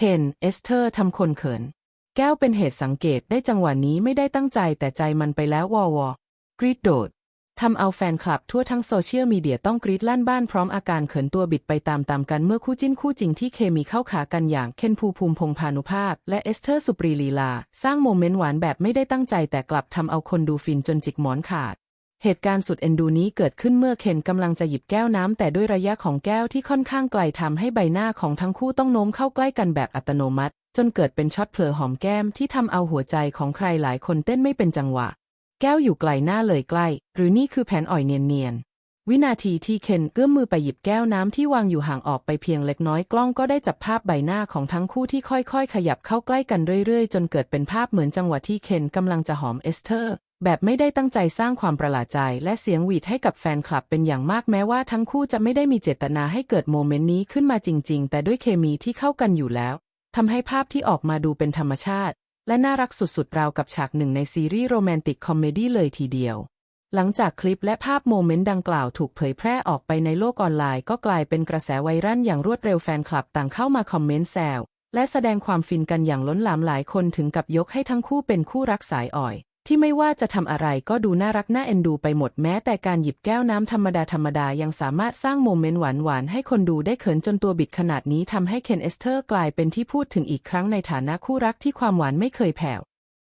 คนเอสเธอร์ทำคนเขิน แก้วเป็นเหตุสังเกตได้จังหวะนี้ไม่ได้ตั้งใจแต่ใจมันไปแล้ววอวอกรีดโดดทำเอาแฟนคลับทั่วทั้งโซเชียลมีเดียต้องกรีดลั่นบ้านพร้อมอาการเขินตัวบิดไปตามๆกันเมื่อคู่จิ้นคู่จริงที่เคมีเข้าขากันอย่างเคนภูภูมิพงพานุภาคและเอสเธอร์สุปรีลีลา สร้างโมเมนต์หวานแบบไม่ได้ตั้งใจแต่กลับทำเอาคนดูฟินจนจิกหมอนขาด เหตุการณ์สุดเอ็นดูนี้เกิดขึ้นเมื่อเคนกำลังจะหยิบแก้วน้ำแต่ด้วยระยะของแก้วที่ค่อนข้างไกลทำให้ใบหน้าของทั้งคู่ต้องโน้มเข้าใกล้กันแบบอัตโนมัติ จนเกิดเป็นช็อตเผลอหอมแก้มที่ทำเอาหัวใจของใครหลายคนเต้นไม่เป็นจังหวะ แก้วอยู่ไกลหน้าเลยใกล้ หรือนี่คือแผนอ่อยเนียนๆวินาทีที่เคนเอื้อมมือไปหยิบแก้วน้ำที่วางอยู่ห่างออกไปเพียงเล็กน้อยกล้องก็ได้จับภาพใบหน้าของทั้งคู่ที่ค่อยๆ ขยับเข้าใกล้กันเรื่อยๆ จนเกิดเป็นภาพเหมือนจังหวะที่เคนกำลังจะหอมเอสเธอร์ แบบไม่ได้ตั้งใจสร้างความประหลาดใจ และเสียงหวีดให้กับแฟนคลับเป็นอย่างมากแม้ว่าทั้งคู่จะไม่ได้มีเจตนาให้เกิดโมเมนต์นี้ขึ้นมาจริง ๆ แต่ด้วยเคมีที่เข้ากันอยู่แล้วทำให้ภาพที่ออกมาดูเป็นธรรมชาติ และน่ารักสุดๆราวกับฉากหนึ่งในซีรีส์โรแมนติกคอมเมดี้เลยทีเดียว หลังจากคลิปและภาพโมเมนต์ดังกล่าวถูกเผยแพร่ออกไปในโลกออนไลน์ ก็กลายเป็นกระแสไวรัลอย่างรวดเร็วแฟนคลับต่างเข้ามาคอมเมนต์แซวและแสดงความฟินกันอย่างล้นหลามหลายคนถึงกับยกให้ทั้งคู่เป็นคู่รักสายอ่อย ที่ไม่ว่าจะทำอะไรก็ดูน่ารักน่าเอ็นดูไปหมดแม้แต่การหยิบแก้วน้ำธรรมดาธรรมดายังสามารถสร้างโมเมนต์หวานๆ ให้คนดูได้เขินจนตัวบิดขนาดนี้ทำให้เคนเอสเตอร์กลายเป็นที่พูดถึงอีกครั้งในฐานะคู่รักที่ความหวานไม่เคยแผ่ว